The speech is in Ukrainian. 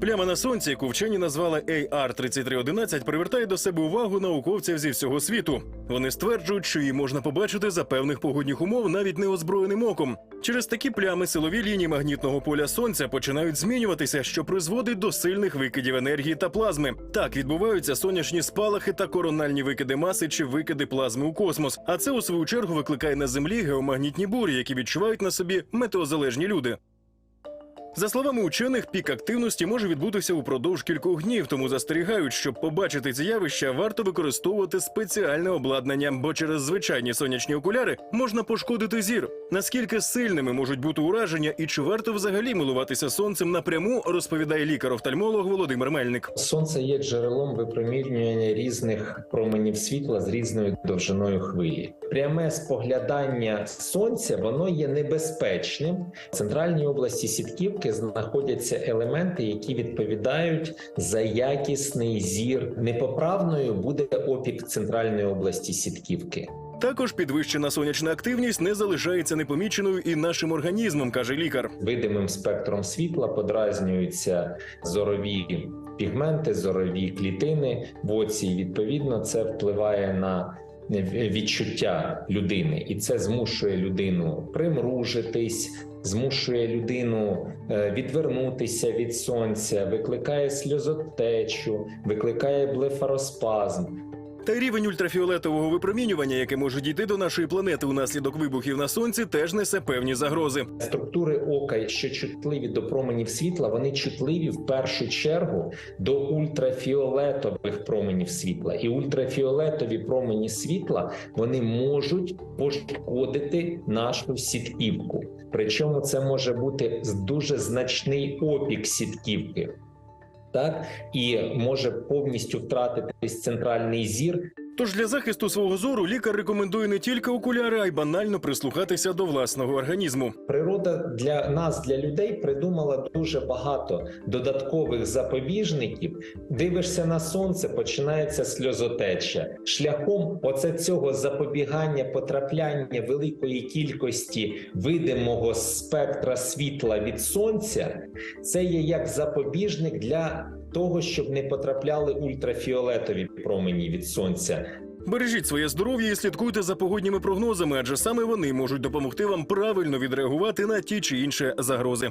Пляма на сонці, яку вчені назвали AR-3311, привертає до себе увагу науковців зі всього світу. Вони стверджують, що її можна побачити за певних погодних умов навіть неозброєним оком. Через такі плями силові лінії магнітного поля сонця починають змінюватися, що призводить до сильних викидів енергії та плазми. Так відбуваються сонячні спалахи та корональні викиди маси чи викиди плазми у космос. А це у свою чергу викликає на землі геомагнітні бурі, які відчувають на собі метеозалежні люди. За словами учених, пік активності може відбутися упродовж кількох днів, тому застерігають, щоб побачити ці явища, варто використовувати спеціальне обладнання, бо через звичайні сонячні окуляри можна пошкодити зір. Наскільки сильними можуть бути ураження, і чи варто взагалі милуватися сонцем напряму, розповідає лікар-офтальмолог Володимир Мельник. Сонце є джерелом випромінювання різних променів світла з різною довжиною хвилі. Пряме споглядання сонця воно є небезпечним. В центральній області сітківки знаходяться елементи, які відповідають за якісний зір. Непоправною буде опік центральної області сітківки. Також підвищена сонячна активність не залишається непоміченою і нашим організмом, каже лікар. Видимим спектром світла подразнюються зорові пігменти, зорові клітини в оці. Відповідно, це впливає на відчуття людини, і це змушує людину примружитись, змушує людину е, відвернутися від сонця, викликає сльозотечу, викликає блефароспазм. Та рівень ультрафіолетового випромінювання, яке може дійти до нашої планети унаслідок вибухів на сонці, теж несе певні загрози. Структури ока, що чутливі до променів світла, вони чутливі в першу чергу до ультрафіолетових променів світла. І ультрафіолетові промені світла вони можуть пошкодити нашу сітківку. Причому це може бути дуже значний опік сітківки. Так? І може повністю втратитись центральний зір, Тож для захисту свого зору лікар рекомендує не тільки окуляри, а й банально прислухатися до власного організму. Природа для нас, для людей, придумала дуже багато додаткових запобіжників. Дивишся на сонце, починається сльозотеча. Шляхом оце цього запобігання потрапляння великої кількості видимого спектра світла від сонця, це є як запобіжник для того, щоб не потрапляли ультрафіолетові промені від сонця. Бережіть своє здоров'я і слідкуйте за погодніми прогнозами, адже саме вони можуть допомогти вам правильно відреагувати на ті чи інші загрози.